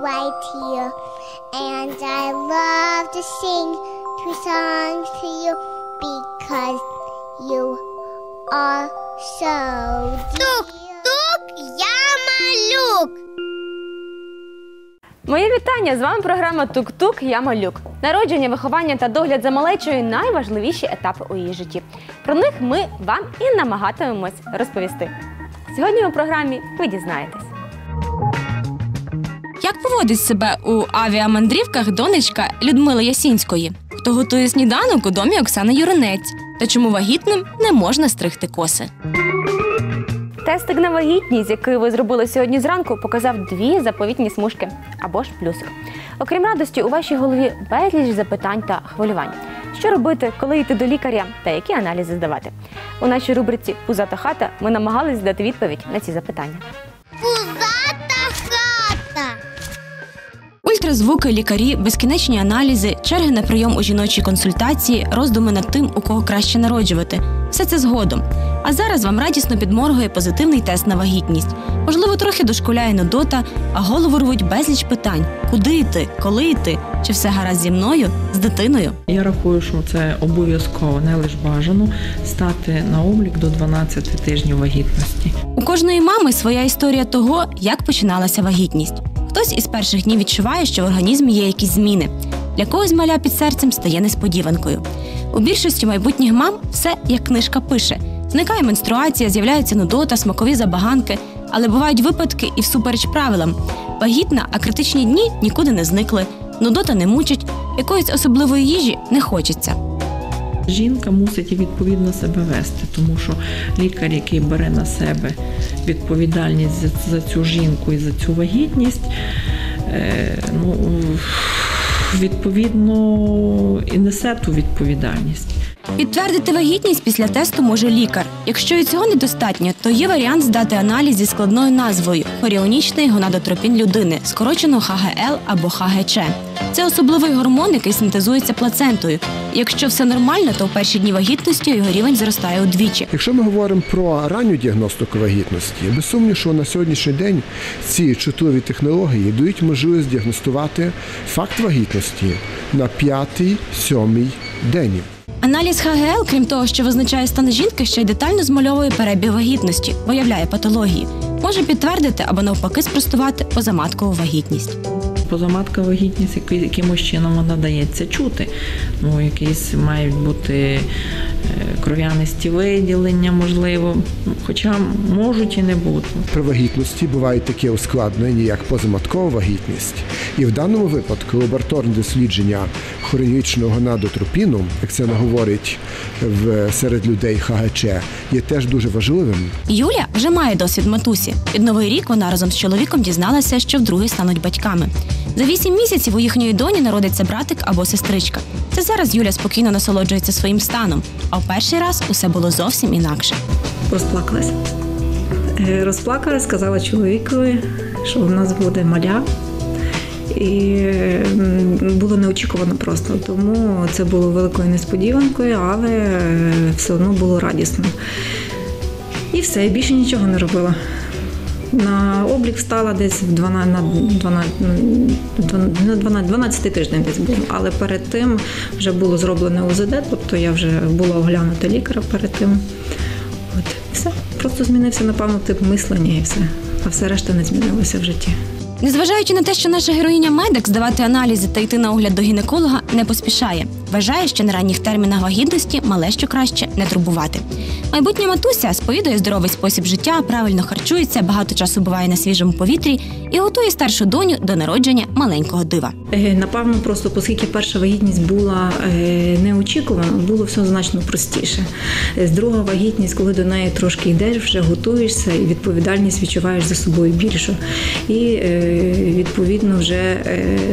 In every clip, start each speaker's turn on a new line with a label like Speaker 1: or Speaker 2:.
Speaker 1: right here. And I love to sing two songs to you because you are so dear.
Speaker 2: Тук, я малюк.
Speaker 3: Мої вітання! З вами програма Тук-Тук. Я малюк. Народження, виховання та догляд за малечою найважливіші етапи у її житті. Про них ми вам і намагатимемось розповісти. Сьогодні у програмі ви дізнаєтесь.
Speaker 4: Як поводить себе у авіамандрівках донечка Людмили Ясінської? Хто готує сніданок у домі Оксани Юринець? Та чому вагітним не можна стригти коси?
Speaker 3: Тестик на вагітність, який ви зробили сьогодні зранку, показав дві заповітні смужки або ж плюсик. Окрім радості, у вашій голові безліч запитань та хвилювань. Що робити, коли йти до лікаря та які аналізи здавати? У нашій рубриці Пузата хата ми намагались дати відповідь на ці запитання.
Speaker 4: Ультразвуки, лікарі, безкінечні аналізи, черги на прийом у жіночій консультації, роздуми над тим, у кого краще народжувати. Все це згодом. А зараз вам радісно підморгує позитивний тест на вагітність. Можливо, трохи дошкуляє нудота, а голову рвуть безліч питань: куди йти, коли йти, чи все гаразд зі мною, з дитиною.
Speaker 5: Я рахую, що це обов'язково, не лише бажано стати на облік до 12 тижнів вагітності.
Speaker 4: У кожної мами своя історія того, як починалася вагітність. Хтось із перших днів відчуває, що в організмі є якісь зміни. Для когось маля під серцем стає несподіванкою. У більшості майбутніх мам все як книжка пише: зникає менструація, з'являються нудота, смакові забаганки, але бувають випадки і всупереч правилам. Вагітна, а критичні дні нікуди не зникли. Нудота не мучить, якоїсь особливої їжі не хочеться.
Speaker 5: Жінка мусить відповідно себе вести, тому що лікар, який бере на себе відповідальність за, за цю жінку і за цю вагітність, е, ну, відповідно і несе ту відповідальність.
Speaker 4: Підтвердити вагітність після тесту може лікар. Якщо і цього недостатньо, то є варіант здати аналіз зі складною назвою хоріонічний гонадотропін людини, скорочено ХГЛ або ХГЧ. Це особливий гормон, який синтезується плацентою. Якщо все нормально, то в перші дні вагітності його рівень зростає удвічі.
Speaker 6: Якщо ми говоримо про ранню діагностику вагітності, без сумніву, що на сьогоднішній день ці чутливі технології дають можливість діагностувати факт вагітності на п'ятий-сьомий день.
Speaker 4: Аналіз ХГЛ, крім того, що визначає стан жінки, ще й детально змальовує перебіг вагітності, виявляє патології. Може підтвердити або навпаки спростувати позаматкову вагітність.
Speaker 5: Позаматка вагітність якимось чином вона дається чути. Ну, якісь мають бути кров'янисті виділення, можливо, Ну, хоча можуть і не бути.
Speaker 6: При вагітності бувають такі ускладнення, як позаматкова вагітність. І в даному випадку лабораторне дослідження хронічного гонадотропіну, як це говорить в серед людей ХГЧ, є теж дуже важливим.
Speaker 4: Юля вже має досвід матусі. Під новий рік вона разом з чоловіком дізналася, що вдруге стануть батьками. За вісім місяців у їхньої доні народиться братик або сестричка. Це зараз Юля спокійно насолоджується своїм станом. А в перший раз усе було зовсім інакше.
Speaker 7: Розплакалася, Розплакалась, сказала чоловікові, що в нас буде маля. І було неочікувано просто, тому це було великою несподіванкою, але е, все одно було радісно. І все, більше нічого не робила. На облік встала десь в 12, на 12, на 12, 12 тиждень десь було. Але перед тим вже було зроблене УЗД, тобто я вже була оглянута лікаря перед тим. От, все. Просто змінився, напевно, тип мислення і все. А все решта не змінилося в житті.
Speaker 4: Незважаючи на те, що наша героїня медик здавати аналізи та йти на огляд до гінеколога не поспішає. Вважає, що на ранніх термінах вагітності мале що краще не турбувати. Майбутня матуся сповідує здоровий спосіб життя, правильно харчується, багато часу буває на свіжому повітрі і готує старшу доню до народження маленького дива.
Speaker 7: Е, Напевно, просто оскільки перша вагітність була е, неочікувана, було все значно простіше. Е, друга вагітність, коли до неї трошки йдеш, вже готуєшся і відповідальність відчуваєш за собою більшу. І відповідно вже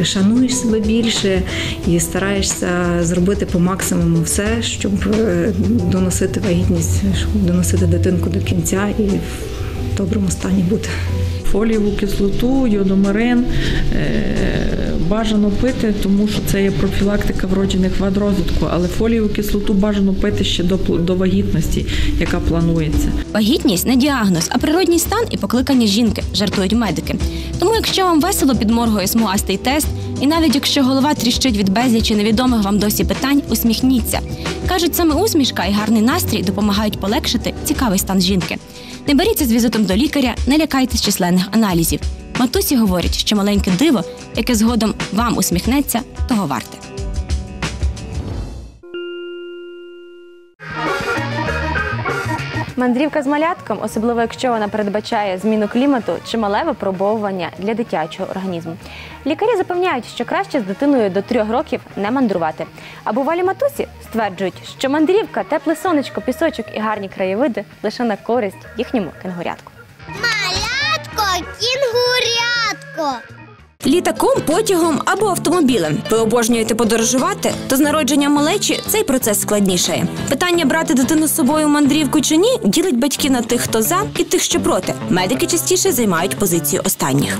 Speaker 7: шануєш себе більше і стараєшся зробити по максимуму все, щоб е, доносити вагітність, щоб доносити дитинку до кінця і в доброму стані бути.
Speaker 5: Фолієву кислоту, йодомарин е, бажано пити, тому що це є профілактика вроджених вад розвитку, але фолієву кислоту бажано пити ще до, пл- до вагітності, яка планується.
Speaker 4: Вагітність не діагноз, а природній стан і покликання жінки, жартують медики. Тому, якщо вам весело підморгує смугастий тест, і навіть якщо голова тріщить від безлічі невідомих вам досі питань, усміхніться. Кажуть, саме усмішка і гарний настрій допомагають полегшити цікавий стан жінки. Не беріться з візитом до лікаря, не лякайтесь численних аналізів. Матусі говорять, що маленьке диво, яке згодом вам усміхнеться, того варте.
Speaker 3: Мандрівка з малятком, особливо якщо вона передбачає зміну клімату, чимале випробовування для дитячого організму. Лікарі запевняють, що краще з дитиною до трьох років не мандрувати. А бувалі матусі стверджують, що мандрівка, тепле сонечко, пісочок і гарні краєвиди лише на користь їхньому кенгурятку.
Speaker 2: Малятко, кінгурятко.
Speaker 4: Літаком, потягом або автомобілем. Ви обожнюєте подорожувати, то з народженням малечі цей процес складнішає. Питання брати дитину з собою в мандрівку чи ні ділить батьків на тих, хто за, і тих, що проти. Медики частіше займають позицію останніх.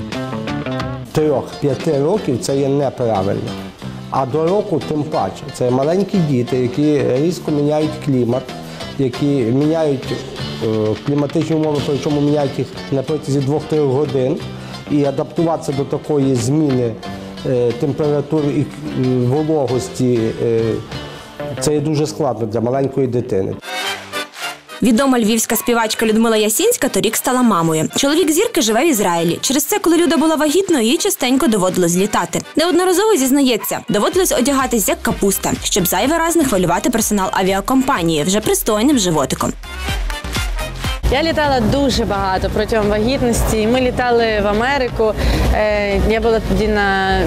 Speaker 8: трьох-п'яти років це є неправильно. А до року тим паче. Це маленькі діти, які різко міняють клімат, які міняють е, кліматичні умови, причому міняють їх на протязі 2-3 годин. І адаптуватися до такої зміни е, температури і е, вологості е, це є дуже складно для маленької дитини.
Speaker 4: Відома львівська співачка Людмила Ясінська торік стала мамою. Чоловік зірки живе в Ізраїлі. Через це, коли Люда була вагітною, їй частенько доводилось літати. Неодноразово зізнається, доводилось одягатись як капуста, щоб зайвий раз не хвилювати персонал авіакомпанії вже пристойним животиком.
Speaker 9: Я літала дуже багато протягом вагітності. Ми літали в Америку. Е, Я була тоді на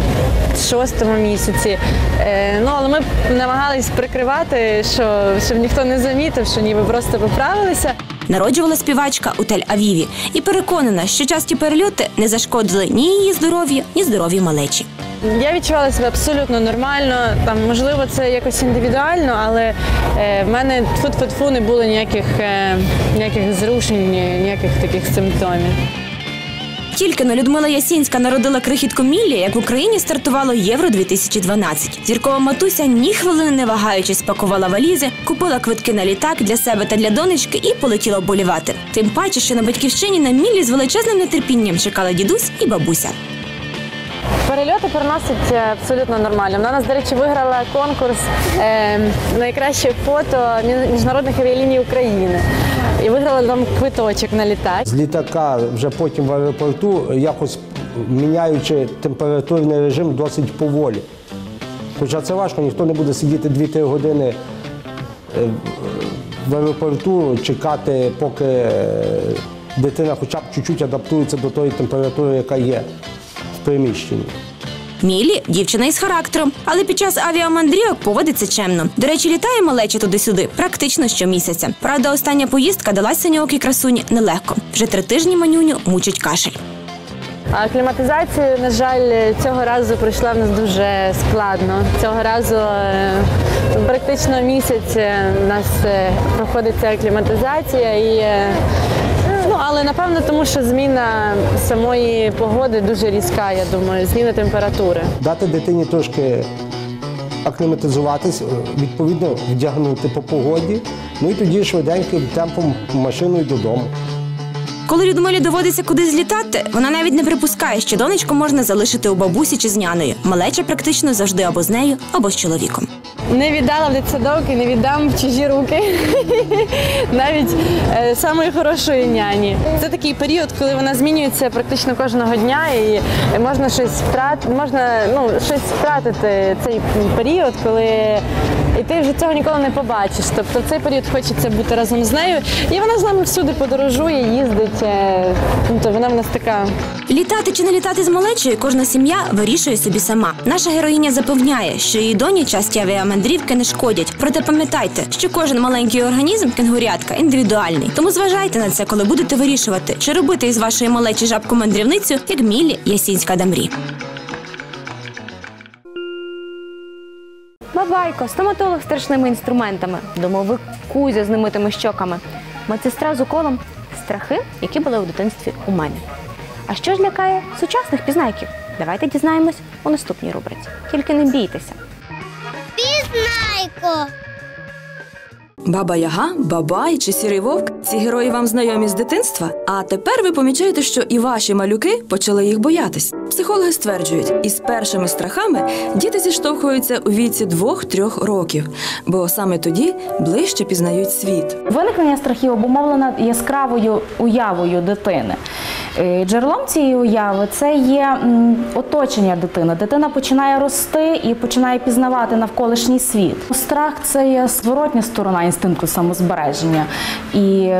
Speaker 9: шостому місяці. Е, Ну, але ми намагались прикривати, що, щоб ніхто не замітив, що ніби просто поправилися.
Speaker 4: Народжувала співачка у Тель-Авіві і переконана, що часті перельоти не зашкодили ні її здоров'ю, ні здоров'ю малечі.
Speaker 9: Я відчувала себе абсолютно нормально. Там, можливо, це якось індивідуально, але е, в мене тфу-тфу-тфу не було ніяких, е, ніяких зрушень, ніяких таких симптомів.
Speaker 4: Тільки но Людмила Ясінська народила крихітку Міллі, як в Україні стартувало Євро 2012. Зіркова матуся ні хвилини не вагаючись спакувала валізи, купила квитки на літак для себе та для донечки і полетіла вболівати. Тим паче, що на батьківщині на Міллі з величезним нетерпінням чекали дідусь і бабуся.
Speaker 9: Перельоти переносить е, абсолютно нормально. Вона нас, до речі, виграла конкурс е, найкраще фото міжнародних авіаліній України. І виграла там квиточок на літак.
Speaker 8: З літака вже потім в аеропорту, якось міняючи температурний режим досить поволі. Хоча це важко, ніхто не буде сидіти 2-3 години е, в аеропорту, чекати, поки е, дитина хоча б чуть-чуть адаптується до тої температури, яка є в приміщенні.
Speaker 4: Мілі дівчина із характером, але під час авіамандрівок поводиться чемно. До речі, літає малеча туди-сюди практично щомісяця. Правда, остання поїздка далась синьоокій красуні нелегко. Вже три тижні манюню мучить кашель.
Speaker 9: А кліматизацію, на жаль, цього разу пройшла в нас дуже складно. Цього разу е, практично місяць е, у нас е, проходить ця кліматизація і. Ну, але напевно, тому що зміна самої погоди дуже різка, я думаю, зміна температури.
Speaker 8: Дати дитині трошки акліматизуватись, відповідно вдягнути по погоді, ну і тоді швиденьким темпом машиною додому.
Speaker 4: Коли Людмилі доводиться кудись злітати, вона навіть не припускає, що донечку можна залишити у бабусі чи з няною. Малеча практично завжди або з нею, або з чоловіком.
Speaker 9: Не віддала в дитсадок і не віддам в чужі руки. Навіть е, самої хорошої няні. Це такий період, коли вона змінюється практично кожного дня, і можна щось втратити, можна ну, щось втратити цей період, коли і ти вже цього ніколи не побачиш. Тобто цей період хочеться бути разом з нею, і вона з нами всюди подорожує, їздить. е, Ну, то вона в нас така
Speaker 4: Літати чи не літати з малечою кожна сім'я вирішує собі сама. Наша героїня запевняє, що її доні часті авіамандрівки не шкодять. Проте пам'ятайте, що кожен маленький організм кенгурятка індивідуальний. Тому зважайте на це, коли будете вирішувати, чи робити із вашої малечі жабку мандрівницю, як Мілі Ясінська Дамрі.
Speaker 3: Бабайко, стоматолог з страшними інструментами, домовик Кузя з немитими щоками, медсестра з уколом страхи, які були у дитинстві у мене.
Speaker 4: А що ж лякає сучасних пізнайків? Давайте дізнаємось у наступній рубриці. Тільки не бійтеся.
Speaker 10: Пізнайко.
Speaker 11: Баба Яга, Бабай чи Сірий Вовк ці герої вам знайомі з дитинства. А тепер ви помічаєте, що і ваші малюки почали їх боятись. Психологи стверджують, із першими страхами діти зіштовхуються у віці 2-3 років, бо саме тоді ближче пізнають світ.
Speaker 12: Виникнення страхів обумовлено яскравою уявою дитини. Е, Джерелом цієї уяви це є оточення дитини. Дитина починає рости і починає пізнавати навколишній світ. Страх це є зворотня сторона інстинкту самозбереження. І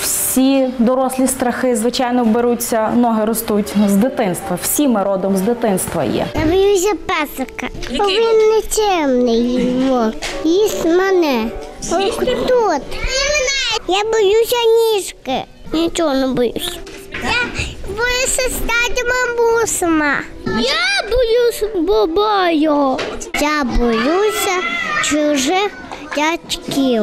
Speaker 12: всі дорослі страхи, звичайно, беруться, ноги ростуть з дитинства. Всі ми родом з дитинства є.
Speaker 1: Я боюся песика. Бо він не темний. Їсть мене. Тут. Я боюся ніжки. Нічого не боюся. Я боюся стати бабусами. Я боюся бабаю. Я боюся чужих дядьків.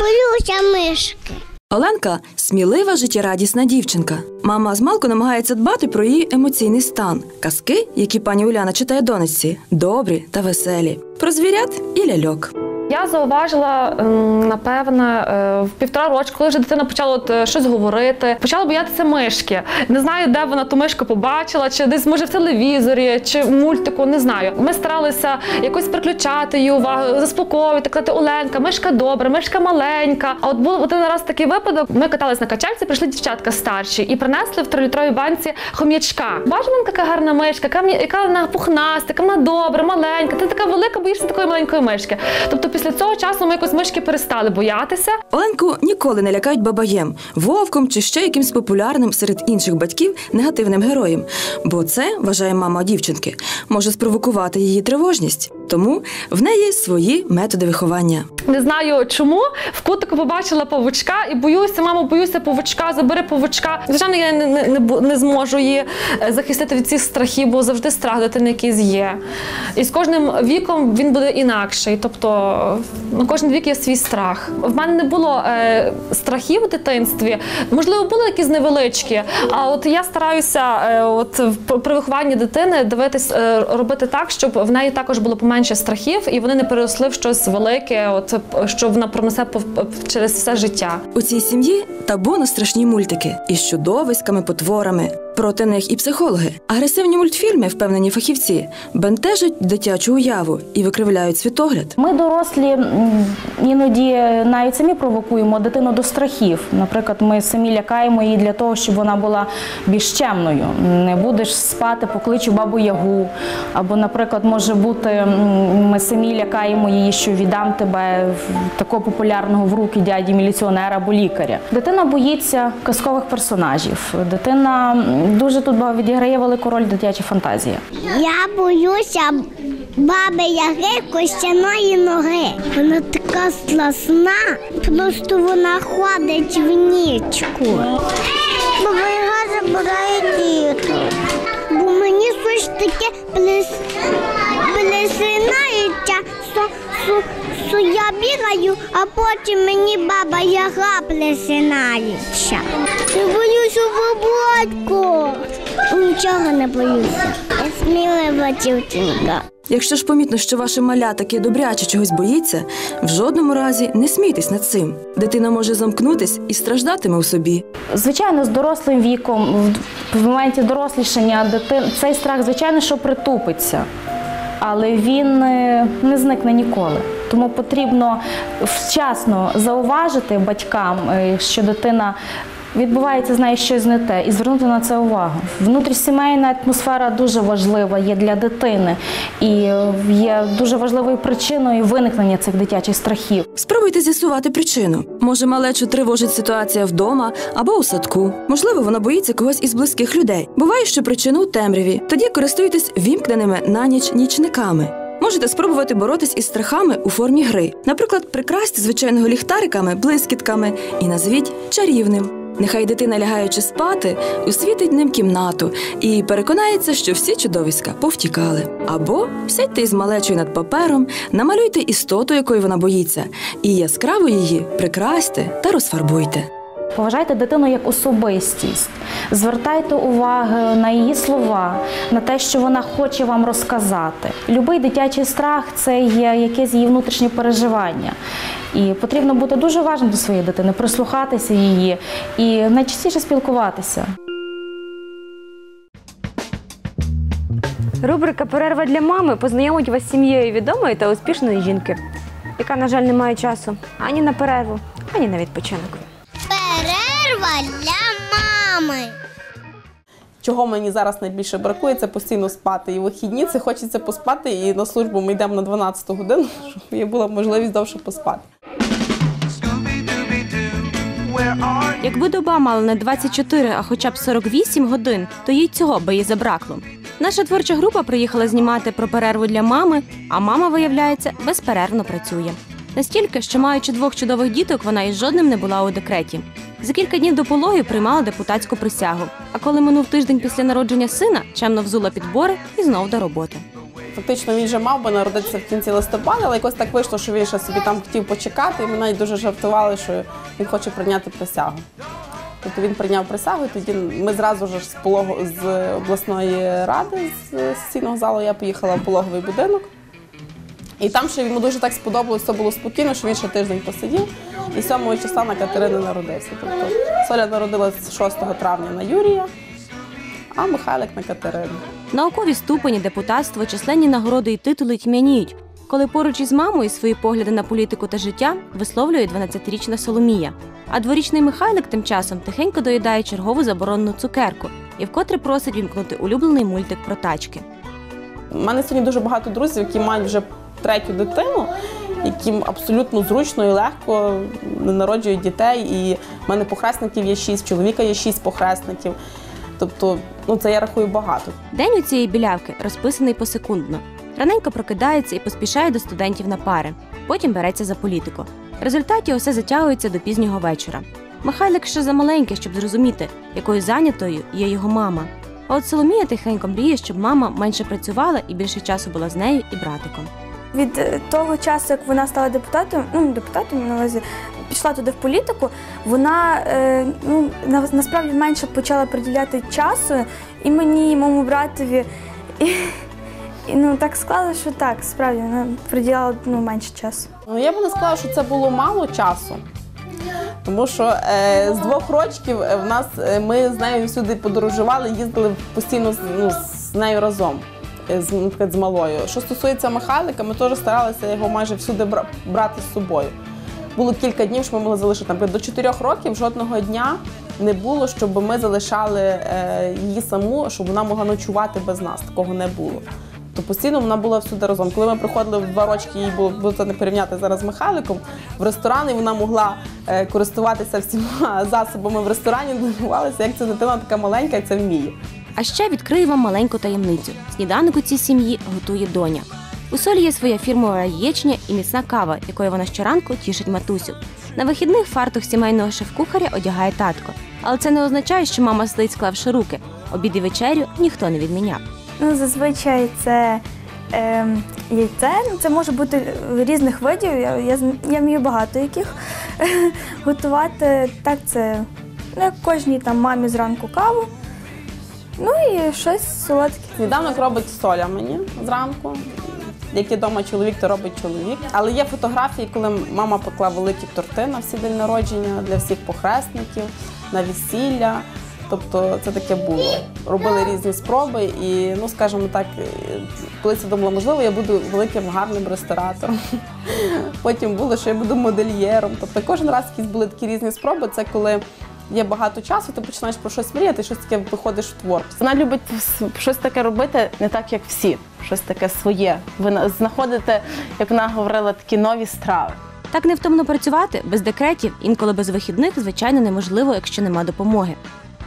Speaker 1: Боюся мишки.
Speaker 11: Оленка смілива, життєрадісна дівчинка. Мама змалку намагається дбати про її емоційний стан. Казки, які пані Уляна читає донечці, добрі та веселі. Про звірят і ляльок.
Speaker 13: Я зауважила, ем, напевне, е, в півтора року, коли вже дитина почала от е, щось говорити, почала боятися мишки. Не знаю, де вона ту мишку побачила, чи десь може в телевізорі, чи в мультику, не знаю. Ми старалися якось приключати її увагу, заспокоювати, казати Оленка, мишка добра, мишка маленька. А от був один раз такий випадок. Ми катались на качельці, прийшли дівчатка старші і принесли в трилітровій банці хом'ячка. Бачимо, яка гарна мишка, яка вона пухнаста, яка вона добра, маленька. Ти така велика, боїшся такої маленької мишки. Тобто після цього часу ми якось мишки перестали боятися.
Speaker 11: Оленку ніколи не лякають бабаєм, вовком чи ще якимсь популярним серед інших батьків негативним героєм. Бо це, вважає мама дівчинки, може спровокувати її тривожність. Тому в неї свої методи виховання.
Speaker 13: Не знаю чому. В кутику побачила павучка і боюся, мамо, боюся павучка, забери павучка. Звичайно, я не, не, не, не зможу її е, захистити від цих страхів, бо завжди страх дитини якийсь є. І з кожним віком він буде інакший. Тобто на кожен вік є свій страх. В мене не було е, страхів у дитинстві. Можливо, були якісь невеличкі. А от я стараюся, е, от при вихованні дитини дивитись, е, робити так, щоб в неї також було поменше страхів, і вони не переросли в щось велике, от що вона пронесе через все життя.
Speaker 11: У цій сім'ї табу на страшні мультики із чудовиськами, потворами. Проти них і психологи. Агресивні мультфільми, впевнені фахівці, бентежать дитячу уяву і викривляють світогляд.
Speaker 12: Ми дорослі іноді навіть самі провокуємо дитину до страхів. Наприклад, ми самі лякаємо її для того, щоб вона була більш чемною. Не будеш спати, покличу бабу Ягу. Або, наприклад, може бути, ми самі лякаємо її, що віддам тебе такого популярного в руки дяді міліціонера або лікаря. Дитина боїться казкових персонажів. Дитина дуже тут відіграє велику роль дитяча фантазія.
Speaker 1: Я боюся баби Яги костяної ноги. Вона така страшна, просто вона ходить в нічку. Баба Яга забирає діток. Бо мені щось таке плес... плесинається, що, що я бігаю, а потім мені баба Яга плесинається. Я боюся бабатько. Нічого не боюся. Я смілива дівчинка.
Speaker 11: Якщо ж помітно, що ваше маля таки добряче чогось боїться, в жодному разі не смійтесь над цим. Дитина може замкнутись і страждатиме у собі.
Speaker 12: Звичайно, з дорослим віком, в- в моменті дорослішання дитин, цей страх, звичайно, що притупиться, але він е, не зникне ніколи. Тому потрібно вчасно зауважити батькам, е, що дитина. Відбувається з нею щось не те, і звернути на це увагу. Внутрісімейна атмосфера дуже важлива є для дитини і е, є дуже важливою причиною виникнення цих дитячих страхів.
Speaker 11: Спробуйте з'ясувати причину. Може, малечу тривожить ситуація вдома або у садку. Можливо, вона боїться когось із близьких людей. Буває, що причина у темряві. Тоді користуйтесь вімкненими на ніч нічниками. Можете спробувати боротись із страхами у формі гри. Наприклад, прикрасьте звичайного ліхтариками, блискітками і назвіть чарівним. Нехай дитина, лягаючи спати, освітить ним кімнату і переконається, що всі чудовиська повтікали. Або сядьте із малечою над папером, намалюйте істоту, якої вона боїться, і яскраво її прикрасьте та розфарбуйте.
Speaker 12: Поважайте дитину як особистість. Звертайте увагу на її слова, на те, що вона хоче вам розказати. Любий дитячий страх це є якесь її внутрішнє переживання. І потрібно бути дуже уважним до своєї дитини, прислухатися її і найчастіше спілкуватися.
Speaker 3: Рубрика Перерва для мами познайомить вас з сім'єю відомої та успішної жінки, яка, на жаль, не має часу ані на перерву, ані на відпочинок.
Speaker 2: Перерва для мами.
Speaker 14: Чого мені зараз найбільше бракує, це постійно спати. І вихідні це хочеться поспати, і на службу ми йдемо на 12 годину, щоб є була можливість довше поспати.
Speaker 4: Якби доба мала не 24, а хоча б 48 годин, то їй цього би їй забракло. Наша творча група приїхала знімати про перерву для мами, а мама, виявляється, безперервно працює. Настільки, що маючи двох чудових діток, вона із жодним не була у декреті. За кілька днів до пологів приймала депутатську присягу. А коли минув тиждень після народження сина, чемно взула підбори і знов до роботи.
Speaker 14: Фактично він вже мав би народитися в кінці листопада, але якось так вийшло, що він ще собі там хотів почекати, і ми навіть дуже жартували, що він хоче прийняти присягу. Тобто він прийняв присягу, і тоді ми зразу ж з пологу з обласної ради, з сесійного залу, я поїхала в пологовий будинок. І там ще йому дуже так сподобалось, все було спокійно, що він ще тиждень посидів. І 7 числа на Катерини народився. Тобто Соля народилась 6 травня на Юрія, а Михайлик на Катерину.
Speaker 4: Наукові ступені, депутатство, численні нагороди і титули тьмяніють, коли поруч із мамою свої погляди на політику та життя висловлює 12-річна Соломія. А дворічний Михайлик тим часом тихенько доїдає чергову заборонену цукерку і вкотре просить вімкнути улюблений мультик про тачки.
Speaker 14: У мене сьогодні дуже багато друзів, які мають вже третю дитину, яким абсолютно зручно і легко народжують дітей. І в мене похресників є шість, чоловіка є шість похресників. Тобто, ну це я рахую багато.
Speaker 4: День у цієї білявки розписаний посекундно. Раненько прокидається і поспішає до студентів на пари. Потім береться за політику. В результаті усе затягується до пізнього вечора. Михайлик ще замаленький, щоб зрозуміти, якою зайнятою є його мама. А от Соломія тихенько мріє, щоб мама менше працювала і більше часу була з нею і братиком.
Speaker 15: Від е, того часу, як вона стала депутатом, ну не депутатом на увазі, пішла туди в політику, вона е, ну, насправді менше почала приділяти часу і мені, і моєму братові. І, і ну так склалося, що так, справді вона приділяла ну, менше часу.
Speaker 14: Ну, я б не сказала, що це було мало часу. Тому що е, з двох років е, в нас ми з нею всюди подорожували, їздили постійно ну, з нею разом, з, наприклад, з малою. Що стосується Михайлика, ми теж старалися його майже всюди бра- брати з собою. Було кілька днів, що ми могли залишити. Наприклад, до чотирьох років жодного дня не було, щоб ми залишали е, її саму, щоб вона могла ночувати без нас. Такого не було. То постійно вона була всюди разом. Коли ми приходили в два їй було будете не порівняти зараз з Михайликом в ресторан, і вона могла е, користуватися всіма засобами в ресторані, дивувалася, як ця дитина така маленька, як це вміє.
Speaker 4: А ще відкрию вам маленьку таємницю. Сніданок у цій сім'ї готує доня. У солі є своя фірмова яєчня і міцна кава, якою вона щоранку тішить матусю. На вихідних фартух сімейного шеф-кухаря одягає татко. Але це не означає, що мама сидить, склавши руки. Обід і вечерю ніхто не відміняв.
Speaker 15: Ну, зазвичай це е, яйце. Ну, це може бути різних видів. Я, я, я вмію багато яких готувати. Так, це ну, кожній там мамі зранку каву. Ну і щось солодке.
Speaker 14: Сніданок робить соля мені зранку. Як вдома чоловік, то робить чоловік. Але є фотографії, коли мама пекла великі торти на всі день народження для всіх похресників, на весілля. Тобто це таке було. Робили різні спроби, і ну скажімо так, е, колись я думала, можливо, я буду великим гарним ресторатором. Потім було, що я буду модельєром. Тобто кожен раз якісь були такі різні спроби. Це коли є багато часу, ти починаєш про щось мріяти, щось таке виходиш в творчість.
Speaker 9: Вона любить щось таке робити не так, як всі, щось таке своє. Ви знаходите, як вона говорила, такі нові страви.
Speaker 4: Так невтомно працювати без декретів, інколи без вихідних, звичайно, неможливо, якщо нема допомоги.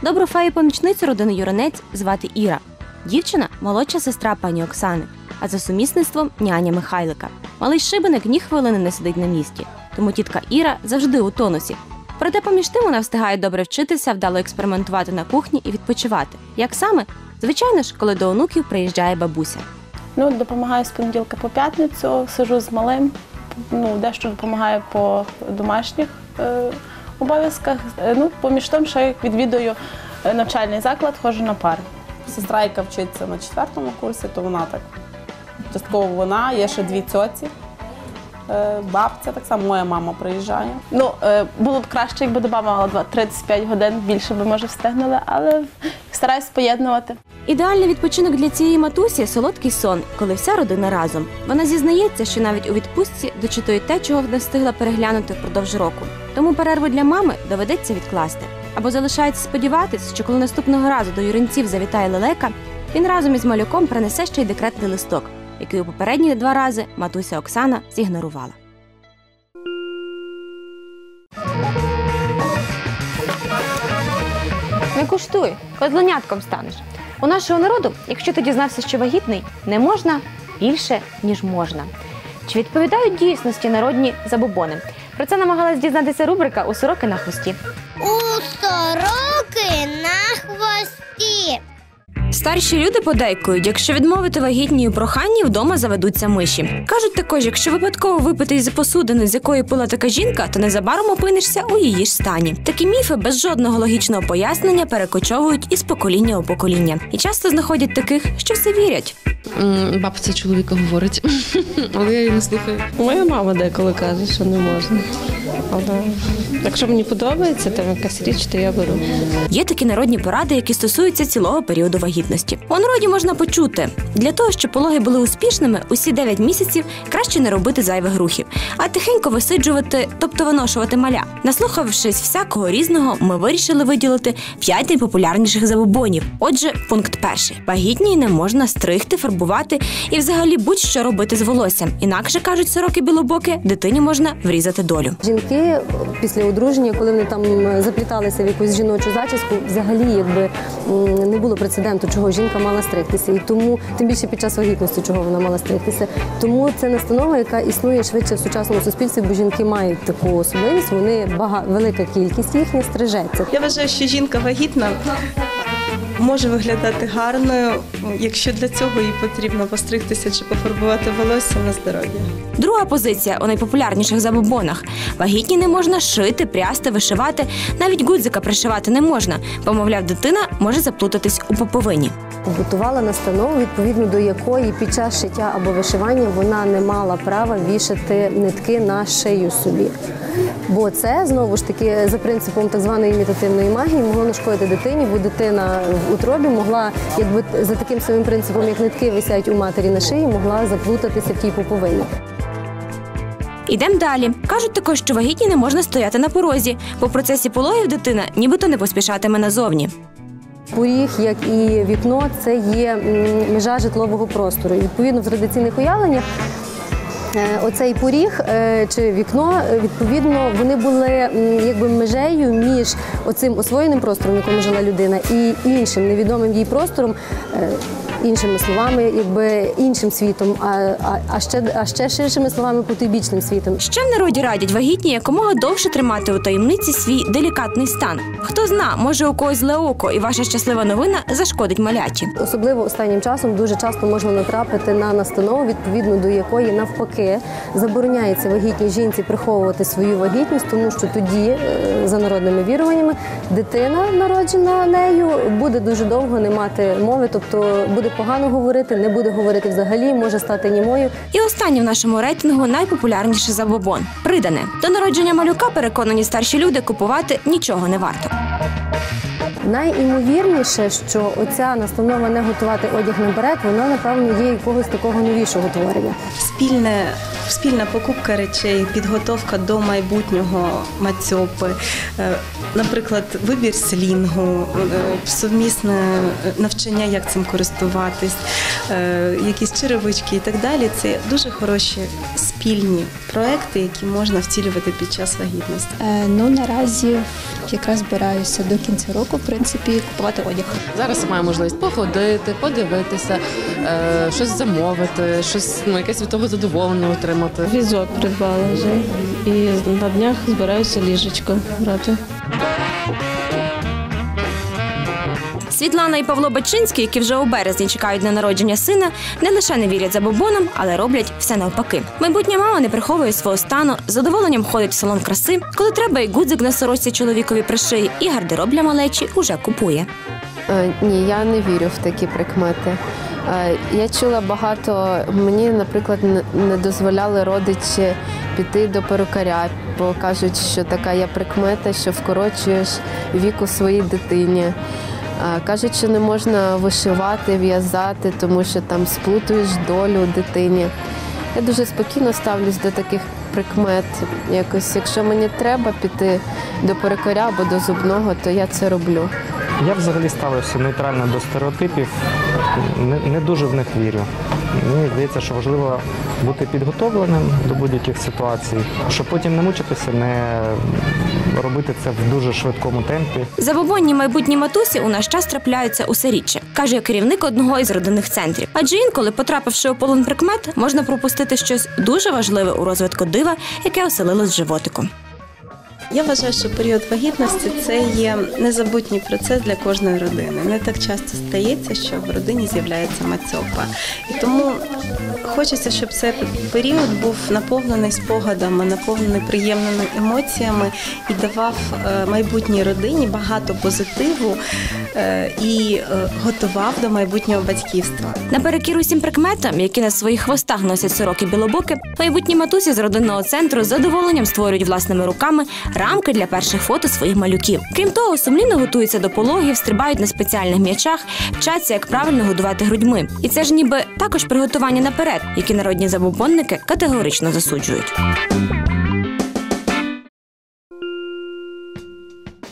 Speaker 4: Добру фею помічницю родини Юранець звати Іра. Дівчина молодша сестра пані Оксани, а за сумісництвом няня Михайлика. Малий шибеник ні хвилини не сидить на місці, тому тітка Іра завжди у тонусі. Проте поміж тим вона встигає добре вчитися, вдало експериментувати на кухні і відпочивати. Як саме? Звичайно ж, коли до онуків приїжджає бабуся.
Speaker 9: Ну, допомагаю з понеділка по п'ятницю, сижу з малим, ну, дещо допомагаю по домашніх е,
Speaker 14: обов'язках. Е, Ну, поміж тим, що я відвідую е, навчальний заклад, ходжу на пари. Сестра, яка вчиться на четвертому курсі, то вона так частково вона, є ще дві цьоці. Е, Бабця, так само моя мама приїжджає. Ну, е, було б краще, якби доба мала два- 35 годин, більше би може встигнули, але стараюсь поєднувати.
Speaker 4: Ідеальний відпочинок для цієї матусі солодкий сон, коли вся родина разом. Вона зізнається, що навіть у відпустці дочитує те, чого не встигла переглянути впродовж року. Тому перерву для мами доведеться відкласти. Або залишається сподіватись, що коли наступного разу до юринців завітає лелека, він разом із малюком принесе ще й декретний листок, який у попередні два рази матуся Оксана зігнорувала.
Speaker 3: Не куштуй, козленятком станеш. У нашого народу, якщо ти дізнався, що вагітний, не можна більше, ніж можна. Чи відповідають дійсності народні забобони? Про це намагалась дізнатися рубрика у сороки на хвості.
Speaker 2: У сороки на хвості.
Speaker 4: Старші люди подейкують, якщо відмовити вагітній у проханні, вдома заведуться миші. Кажуть також, якщо випадково випити із посудини, з якої пила така жінка, то незабаром опинишся у її ж стані. Такі міфи без жодного логічного пояснення перекочовують із покоління у покоління і часто знаходять таких, що все вірять.
Speaker 16: Бабця чоловіка говорить, але я її не слухаю.
Speaker 9: Моя мама деколи каже, що не можна. Але якщо мені подобається там якась річ, то я беру.
Speaker 4: Є такі народні поради, які стосуються цілого періоду вагітності. У народі можна почути для того, щоб пологи були успішними, усі 9 місяців краще не робити зайвих рухів, а тихенько висиджувати, тобто виношувати маля. Наслухавшись всякого різного, ми вирішили виділити 5 найпопулярніших забобонів. Отже, пункт перший: вагітній не можна стригти, фарбувати і взагалі будь-що робити з волоссям. Інакше кажуть сороки білобоки, дитині можна врізати долю.
Speaker 17: Жінки після одруження, коли вони там запліталися в якусь жіночу зачіску, взагалі якби не було прецеденту, чого жінка мала стригтися. І тому, тим більше під час вагітності, чого вона мала стригтися. Тому це настанова, яка існує швидше в сучасному суспільстві, бо жінки мають таку особливість. Вони бага... велика кількість їхня стрижеться.
Speaker 18: Я вважаю, що жінка вагітна може виглядати гарною, якщо для цього їй потрібно постригтися чи пофарбувати волосся на здоров'я.
Speaker 4: Друга позиція у найпопулярніших забобонах: вагітні не можна шити, прясти, вишивати, навіть гудзика пришивати не можна, бо, мовляв, дитина може заплутатись у поповині.
Speaker 17: Готувала настанову, відповідно до якої під час шиття або вишивання вона не мала права вішати нитки на шию собі. Бо це знову ж таки за принципом так званої імітативної магії могло нашкодити дитині, бо дитина в утробі могла, якби за таким самим принципом, як нитки висять у матері на шиї, могла заплутатися в тій поповині.
Speaker 4: Ідемо далі. Кажуть також, що вагітні не можна стояти на порозі, бо в процесі пологів дитина нібито не поспішатиме назовні.
Speaker 17: Поріг, як і вікно, це є межа житлового простору. І, відповідно, в традиційних уявленнях оцей поріг е, чи вікно, е, відповідно, вони були якби межею між оцим освоєним простором, в якому жила людина, і іншим невідомим їй простором. Іншими словами, якби іншим світом, а, а, а ще а ще ширшими словами потойбічним світом.
Speaker 4: Ще в народі радять вагітні якомога довше тримати у таємниці свій делікатний стан. Хто зна, може у когось зле око, і ваша щаслива новина зашкодить маляті.
Speaker 17: Особливо останнім часом дуже часто можна натрапити на настанову, відповідно до якої навпаки забороняється вагітній жінці приховувати свою вагітність, тому що тоді, е, за народними віруваннями, дитина, народжена нею, буде дуже довго не мати мови, тобто буде погано говорити, не буде говорити взагалі, може стати німою.
Speaker 4: І останнє в нашому рейтингу найпопулярніше забобон придане. До народження малюка переконані старші люди купувати нічого не варто.
Speaker 17: Найімовірніше, що оця настанова не готувати одяг наперед, вона напевно є якогось такого новішого творення.
Speaker 18: Спільне, спільна покупка речей, підготовка до майбутнього мацьопи, е, наприклад, вибір слінгу, е, совмісне навчання, як цим користуватись, е, якісь черевички і так далі. Це дуже хороші спільні проекти, які можна втілювати під час вагітності.
Speaker 19: Е, ну наразі якраз збираюся до кінця року, в принципі, купувати одяг.
Speaker 16: Зараз маю можливість походити, подивитися, е, щось замовити, щось ну якесь від того задоволення отримати.
Speaker 9: Візок придбала вже. І на днях збираюся ліжечко брати.
Speaker 4: Світлана і Павло Бачинські, які вже у березні чекають на народження сина, не лише не вірять за бобоном, але роблять все навпаки. Майбутня мама не приховує свого стану, з задоволенням ходить в салон краси, коли треба і гудзик на сорочці чоловікові пришиє, і гардероб для малечі уже купує.
Speaker 16: Е, Ні, я не вірю в такі прикмети. Е, Я чула багато, мені, наприклад, не дозволяли родичі піти до перукаря, бо кажуть, що така є прикмета, що вкорочуєш віку своїй дитині. Кажуть, що не можна вишивати, в'язати, тому що там сплутуєш долю дитині. Я дуже спокійно ставлюсь до таких прикмет. Якось, якщо мені треба піти до перекоря або до зубного, то я це роблю.
Speaker 20: Я взагалі ставився нейтрально до стереотипів, не, не дуже в них вірю. Мені здається, що важливо бути підготовленим до будь-яких ситуацій, щоб потім не мучитися, не робити це в дуже швидкому темпі.
Speaker 4: Забобонні майбутні матусі у наш час трапляються усе рідше, каже керівник одного із родинних центрів. Адже інколи, потрапивши у полон прикмет, можна пропустити щось дуже важливе у розвитку дива, яке оселилось в животику.
Speaker 18: Я вважаю, що період вагітності це є незабутній процес для кожної родини. Не так часто стається, що в родині з'являється мацьопа. І тому хочеться, щоб цей період був наповнений спогадами, наповнений приємними емоціями і давав е, майбутній родині багато позитиву е, і е, готував до майбутнього батьківства.
Speaker 4: Наперекір усім прикметам, які на своїх хвостах носять сороки білобоки, майбутні матусі з родинного центру з задоволенням створюють власними руками рамки для перших фото своїх малюків. Крім того, сумлінно готуються до пологів, стрибають на спеціальних м'ячах, вчаться, як правильно годувати грудьми. І це ж ніби також приготування наперед, які народні забобонники категорично засуджують.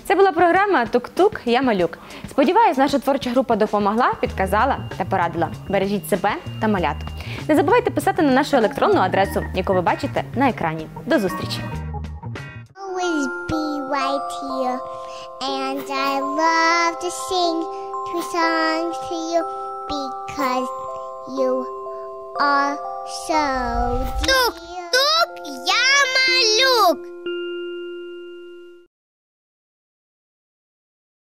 Speaker 3: Це була програма Тук-Тук, я малюк. Сподіваюсь, наша творча група допомогла, підказала та порадила. Бережіть себе та маляток. Не забувайте писати на нашу електронну адресу, яку ви бачите на екрані. До зустрічі!
Speaker 1: always be right here. And I love to sing two songs to you because you are so dear.
Speaker 2: Тук-тук, я малюк.